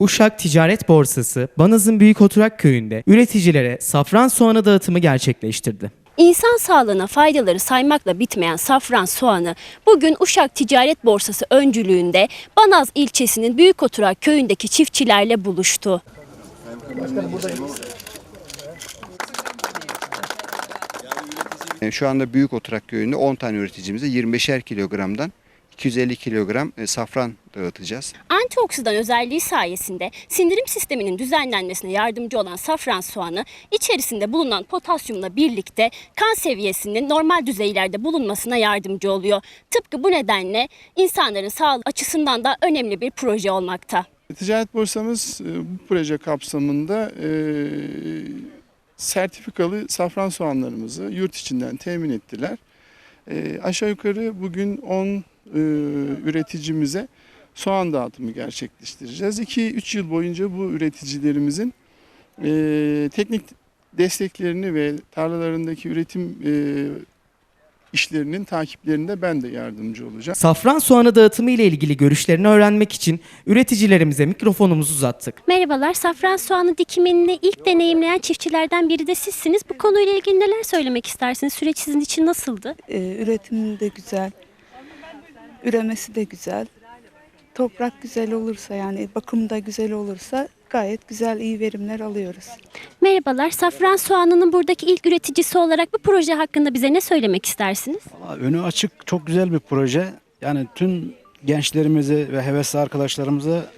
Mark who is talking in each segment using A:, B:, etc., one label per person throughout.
A: Uşak Ticaret Borsası, Banaz'ın Büyük Oturak Köyü'nde üreticilere safran soğanı dağıtımı gerçekleştirdi.
B: İnsan sağlığına faydaları saymakla bitmeyen safran soğanı bugün Uşak Ticaret Borsası öncülüğünde Banaz ilçesinin Büyük Oturak köyündeki çiftçilerle buluştu.
C: E, Şu anda Büyük Oturak Köyü'nde 10 tane üreticimize 25'er kilogramdan 250 kilogram e, safran dağıtacağız.
B: Antioksidan özelliği sayesinde sindirim sisteminin düzenlenmesine yardımcı olan safran soğanı içerisinde bulunan potasyumla birlikte kan seviyesinin normal düzeylerde bulunmasına yardımcı oluyor. Tıpkı bu nedenle insanların sağlığı açısından da önemli bir proje olmakta.
D: Ticaret borsamız e, bu proje kapsamında e, sertifikalı safran soğanlarımızı yurt içinden temin ettiler. E, aşağı yukarı bugün 10 e, üreticimize soğan dağıtımı gerçekleştireceğiz. 2-3 yıl boyunca bu üreticilerimizin e, teknik desteklerini ve tarlalarındaki üretim e, işlerinin takiplerinde ben de yardımcı olacağım.
A: Safran soğanı dağıtımı ile ilgili görüşlerini öğrenmek için üreticilerimize mikrofonumuzu uzattık.
B: Merhabalar, safran soğanı dikimini ilk deneyimleyen çiftçilerden biri de sizsiniz. Bu konuyla ilgili neler söylemek istersiniz? Süreç sizin için nasıldı?
E: Ee, üretimi de güzel. Üremesi de güzel. Toprak güzel olursa yani bakım da güzel olursa gayet güzel iyi verimler alıyoruz.
B: Merhabalar, safran soğanının buradaki ilk üreticisi olarak bu proje hakkında bize ne söylemek istersiniz?
F: Valla Önü açık, çok güzel bir proje. Yani tüm gençlerimize ve hevesli arkadaşlarımıza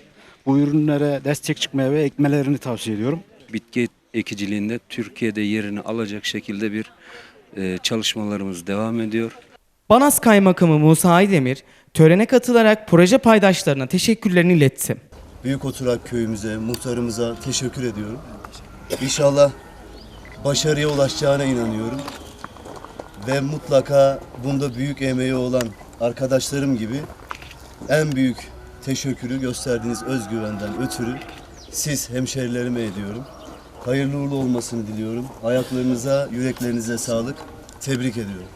F: bu ürünlere destek çıkmaya ve ekmelerini tavsiye ediyorum.
G: bitki ekiciliğinde Türkiye'de yerini alacak şekilde bir e, çalışmalarımız devam ediyor.
A: Banaz Kaymakamı Musa Aydemir, törene katılarak proje paydaşlarına teşekkürlerini iletti.
H: Büyük Oturak köyümüze, muhtarımıza teşekkür ediyorum. İnşallah başarıya ulaşacağına inanıyorum. Ve mutlaka bunda büyük emeği olan arkadaşlarım gibi en büyük teşekkürü gösterdiğiniz özgüvenden ötürü siz hemşerilerime ediyorum. Hayırlı uğurlu olmasını diliyorum. Ayaklarınıza, yüreklerinize sağlık. Tebrik ediyorum.